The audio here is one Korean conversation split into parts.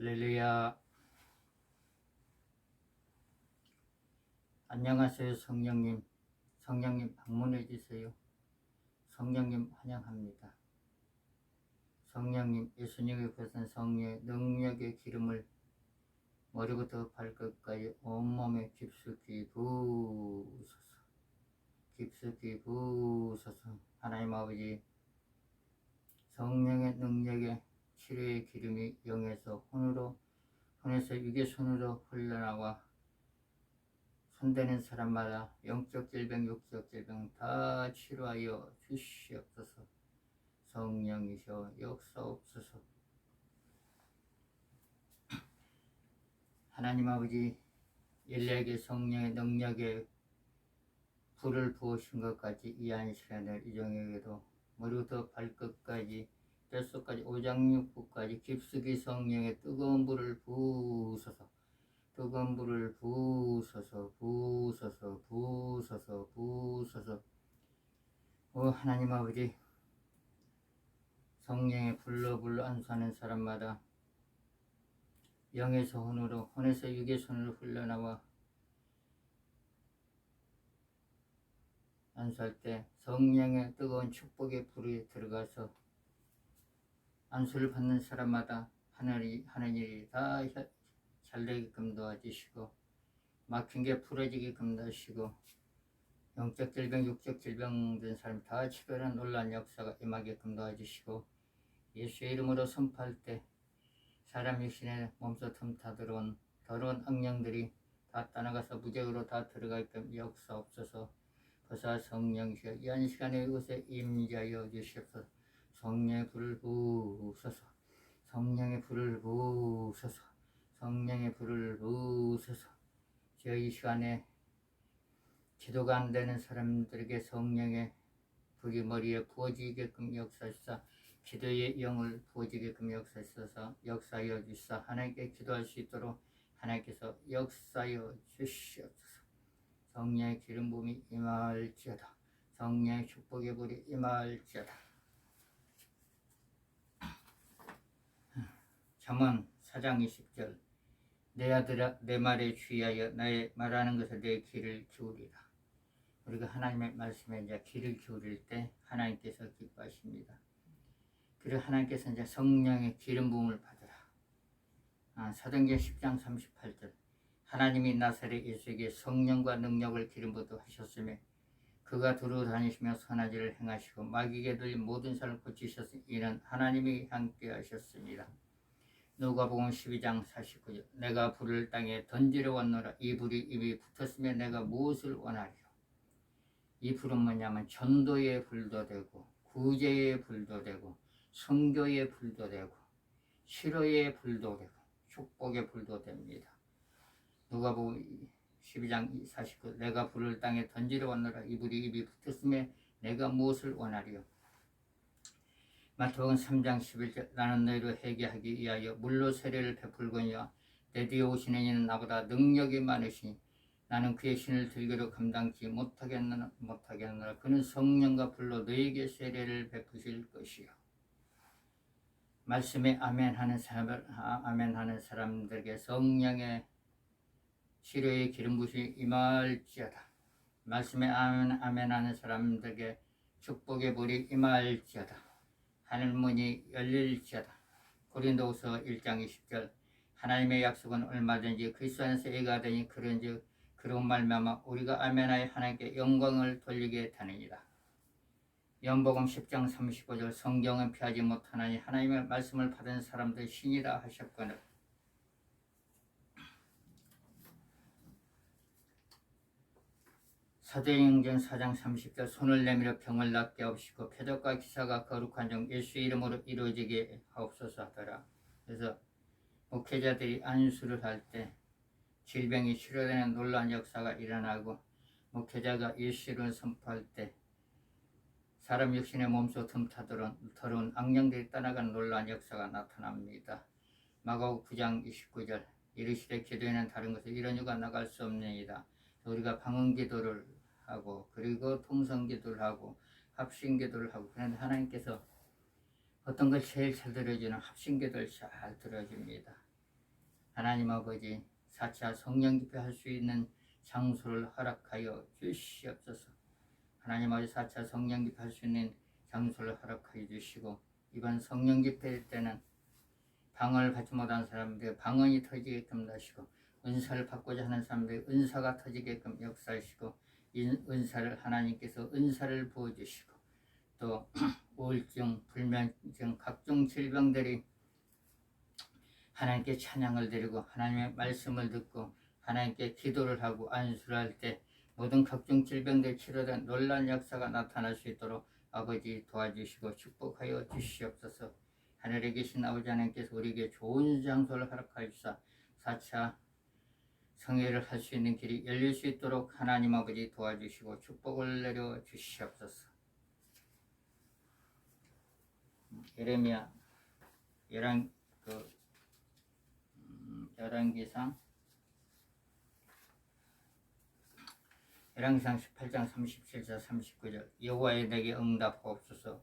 할렐루야. 안녕하세요, 성령님. 성령님 방문해 주세요. 성령님 환영합니다. 성령님, 예수님의 것은 성령의 능력의 기름을 머리부터 발끝까지 온몸에 깊숙이 부으소서. 깊숙이 부으소서. 하나님 아버지, 성령의 능력의 치료의 기름이 영에서 혼으로 혼에서 육의 손으로 흘러나와 손대는 사람마다 영적 질병, 육적 질병 다 치료하여 주시옵소서. 성령이셔 역사옵소서. 하나님 아버지 일렉의 성령의 능력에 불을 부으신 것 같이 이한 시간을 이종에게도 머리부터 발끝까지 뼛속까지 오장육부까지 깊숙이 성령의 뜨거운 불을 부으소서. 뜨거운 불을 부으소서 부으소서 부으소서 부으소서. 오 하나님 아버지 성령의 불로 불로 안수하는 사람마다 영에서 혼으로 혼에서 육의 손으로 흘러나와 안수할 때 성령의 뜨거운 축복의 불이 들어가서 안수를 받는 사람마다 하늘이 하늘이 다 잘되게끔 도와주시고 막힌 게 풀어지게끔 도와주시고 영적 질병, 육적 질병 든 사람 다 치료하는 놀란 역사가 임하게끔 도와주시고 예수의 이름으로 선포할 때 사람 육신에 몸소 틈타 들어온 더러운 악령들이 다 떠나가서 무적으로 다 들어가게끔 역사옵소서 보사 성령이시여 이 한 시간에 이곳에 임자여 주시옵소서 성령의 불을 부으소서. 성령의 불을 부으소서. 성령의 불을 부으소서. 저이 시간에 기도가 안 되는 사람들에게 성령의 불이 머리에 부어지게끔 역사하시사 기도의 영을 부어지게끔 역사하셔서 역사하여 주시사 하나님께 기도할 수 있도록 하나님께서 역사하여 주시옵소서. 성령의 기름 부음이 임할지어다. 성령의 축복의 불이 임할지어다 잠언 4장 20절 내 아들아 내 말에 주의하여 나의 말하는 것을 내 귀를 기울이라. 우리가 하나님의 말씀에 이제 귀를 기울일 때 하나님께서 기뻐하십니다. 그리고 하나님께서 이제 성령의 기름 부음을 받으라. 아, 사도행전 10장 38절. 하나님이 나사렛 예수에게 성령과 능력을 기름 부어 하셨으며 그가 두루 다니시며 선한 일을 행하시고 마귀에게 들린 모든 사람을 고치셨으니 이는 하나님이 함께 하셨습니다. 누가복음 12장 49절. 내가 불을 땅에 던지려 왔노라. 이 불이 입이 붙었으면 내가 무엇을 원하리요? 이 불은 뭐냐면 전도의 불도 되고 구제의 불도 되고 성교의 불도 되고 치료의 불도 되고 축복의 불도 됩니다. 누가복음 12장 49 내가 불을 땅에 던지려 왔노라. 이 불이 입이 붙었으면 내가 무엇을 원하리요 마태복음 3장 11절 나는 너희로 회개하기 위하여 물로 세례를 베풀거니와 내 뒤에 오시는 이는 나보다 능력이 많으시니 나는 그의 신을 들기로 감당치 못하겠느냐 못하겠느냐 그는 성령과 불로 너에게 세례를 베푸실 것이요. 말씀에 아멘 하는 사람 아, 아멘하는 사람들에게 성령의 치료의 기름 부이 임할지어다. 말씀에 아멘 아멘 하는 사람들에게 축복의 불이 임할지어다 하늘 문이 열릴지어다. 고린도후서 1장 20절 하나님의 약속은 얼마든지 그리스도 안에서 애가 되니 그런즉 그런 말미암아 우리가 아멘하여 하나님께 영광을 돌리게 되느니라. 연복음 10장 35절 성경은 피하지 못하나니 하나님의 말씀을 받은 사람들 신이라 하셨거늘 사도행전 4장 30절 손을 내밀어 병을 낫게 하옵시고 표적과 기사가 거룩한 종 예수의 이름으로 이루어지게 하옵소서 하더라. 그래서 목회자들이 안수를 할 때 질병이 치료되는 놀라운 역사가 일어나고 목회자가 예수를 선포할 때 사람 육신의 몸소 틈타도록 더러운 악령들이 떠나가는 놀라운 역사가 나타납니다. 마가복 9장 29절 이르시되 기도에는 다른 것을 이런 이유가 나갈 수 없느니라. 우리가 방언 기도를 하고 그리고 통성 기도를 하고 합심 기도를 하고 그런데 하나님께서 어떤 걸 제일 잘 들어주는 합심 기도를 잘 들어줍니다. 하나님 아버지 4차 성령 집회 할 수 있는 장소를 허락하여 주시옵소서. 하나님 아버지 4차 성령 집회 할 수 있는 장소를 허락하여 주시고 이번 성령 집회 때는 방언을 받지 못한 사람들 방언이 터지게끔 하시고 은사를 받고자 하는 사람들 은사가 터지게끔 역사하시고 이 은사를 하나님께서 은사를 부어주시고 또 우울증, 불면증, 각종 질병들이 하나님께 찬양을 드리고 하나님의 말씀을 듣고 하나님께 기도를 하고 안수를 할 때 모든 각종 질병들 치료된 놀라운 역사가 나타날 수 있도록 아버지 도와주시고 축복하여 주시옵소서. 하늘에 계신 아버지 하나님께서 우리에게 좋은 장소를 허락하여 주사 4차 성회를 할 수 있는 길이 열릴 수 있도록 하나님 아버지 도와주시고 축복을 내려 주시옵소서. 예레미야 열한 그 음, 열왕기상 열왕기상 18장 37절 39절 여호와의 내게 응답하옵소서.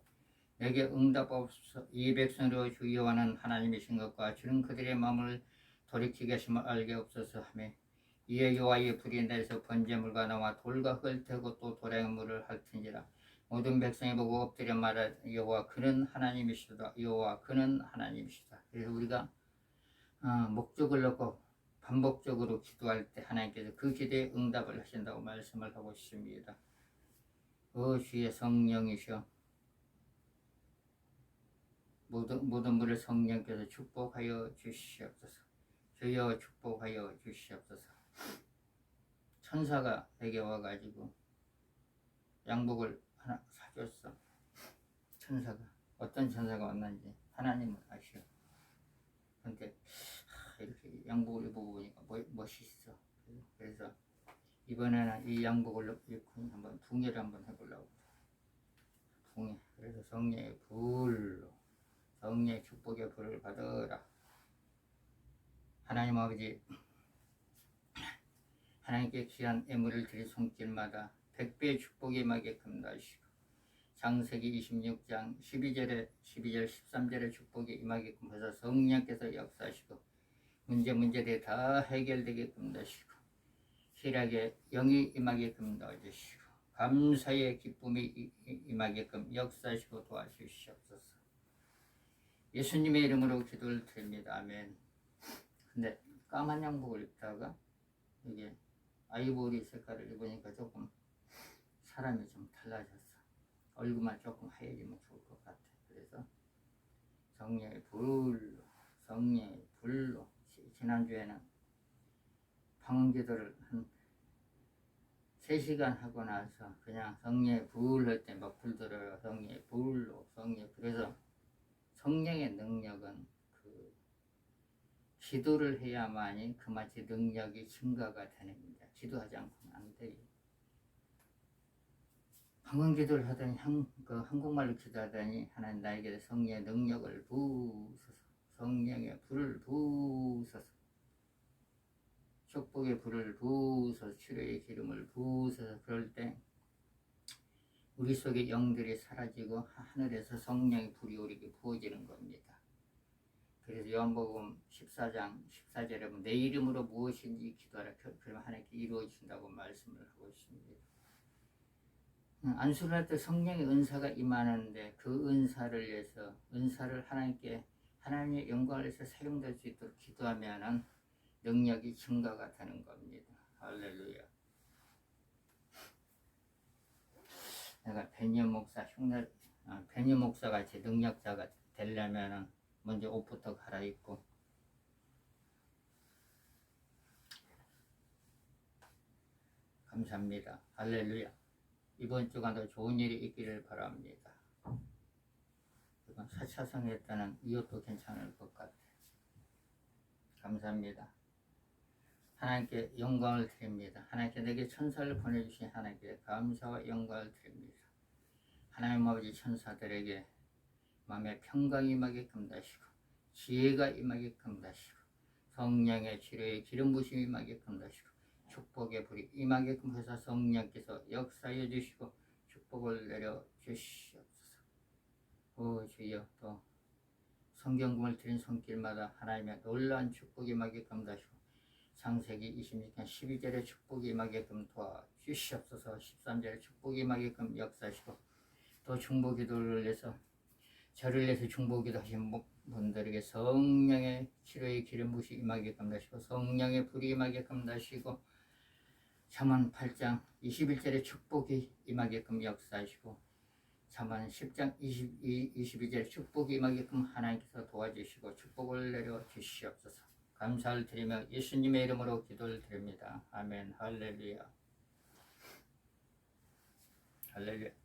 내게 응답하옵소서. 이 백성으로 주 여호와는 하나님이신 것과 주는 그들의 마음을 돌이키게 하심을 알게 없어서 하며 이에 여호와의 불이 내서 번제물과 나와 돌과 흙을 태고 또 도량물을 핥은지라. 모든 백성이 보고 엎드려 말하 여호와 그는 하나님이시다. 여호와 그는 하나님이시다. 그래서 우리가 어, 목적을 놓고 반복적으로 기도할 때 하나님께서 그 기도에 응답을 하신다고 말씀을 하고 있습니다. 어 주의 성령이셔 모든, 모든 분을 성령께서 축복하여 주시옵소서. 주여 축복하여 주시옵소서 천사가 내게 와가지고 양복을 하나 사줬어. 천사가 어떤 천사가 왔는지 하나님은 아시오. 근데 하, 이렇게 양복을 입어보니까 멋- 멋있어. 그래서 이번에는 이 양복을 입고 한번 붕해를 한번 해보려고. 붕해. 그래서 성령의 불로 성령의 축복의 불을 받으라. 하나님 아버지 하나님께 귀한 애물을 드릴 손길마다 백배의 축복이 임하게끔 하시고 장세기 26장 12절에 12절 13절의 축복이 임하게끔 해서 성령께서 역사하시고 문제 문제들이 다 해결되게끔 하시고 희락의 영이 임하게끔 도와주시고 감사의 기쁨이 임하게끔 역사하시고 도와주시옵소서. 예수님의 이름으로 기도를 드립니다. 아멘. 근데 까만 양복을 입다가 이게 아이보리 색깔을 입으니까 조금 사람이 좀 달라졌어. 얼굴만 조금 하얘지면 좋을 것 같아. 그래서 성령의 불로, 성령의 불로. 지- 지난주에는 방언기도를 한 3시간 하고 나서 그냥 성령의 불할 때 막 불들어요. 성령의 불로, 성령의 불. 그래서 성령의 능력은 그 기도를 해야만이 그마치 능력이 증가가 되는 겁니다. 기도하지 않고는 안 돼요. 방언 기도를 하더니 한, 그 한국말로 기도하더니 하나님 나에게 성령의 능력을 부으소서 성령의 불을 부으소서 축복의 불을 부으소서 치료의 기름을 부으소서 그럴 때 우리 속의 영들이 사라지고 하늘에서 성령의 불이 우리에게 부어지는 겁니다. 그래서 요한복음 14장 14절에 보면 내 이름으로 무엇인지 기도하라 그- 그러면 하나님께 이루어진다고 말씀을 하고 있습니다. 음, 안수를 할 때 성령의 은사가 임하는데 그 은사를 위해서 은사를 하나님께 하나님의 영광을 위해서 사용될 수 있도록 기도하면은 능력이 증가가 되는 겁니다. 할렐루야. 내가 베니어 목사 흉내 아, 베니어 목사 같이 능력자가 되려면은 먼저 옷부터 갈아입고 감사합니다. 할렐루야. 이번 주간도 좋은 일이 있기를 바랍니다. 이번 4차 성회 때는 이것도 괜찮을 것 같아. 감사합니다. 하나님께 영광을 드립니다. 하나님께 내게 천사를 보내주신 하나님께 감사와 영광을 드립니다. 하나님 아버지 천사들에게 마음의 평강이 임하게끔 하시고 지혜가 임하게끔 하시고 성령의 치료의 기름 부심이 임하게끔 하시고 축복의 불이 임하게끔 해서 성령께서 역사해 주시고 축복을 내려 주시옵소서. 오 주여 또 성경금을 드린 손길마다 하나님의 놀라운 축복이 임하게끔 하시고 창세기 26장 12절의 축복이 임하게끔 도와주시옵소서 13절의 축복이 임하게끔 역사하시고 또 중보기도를 내서 저를 내서 중보기도 하신 분들에게 성령의 치료의 기름 부시 임하게끔 하시고 성령의 불이 임하게끔 하시고 잠언 8장 21절의 축복이 임하게끔 역사하시고 잠언 10장 22, 22절 축복이 임하게끔 하나님께서 도와주시고 축복을 내려 주시옵소서. 감사를 드리며 예수님의 이름으로 기도를 드립니다. 아멘. 할렐루야. 할렐루야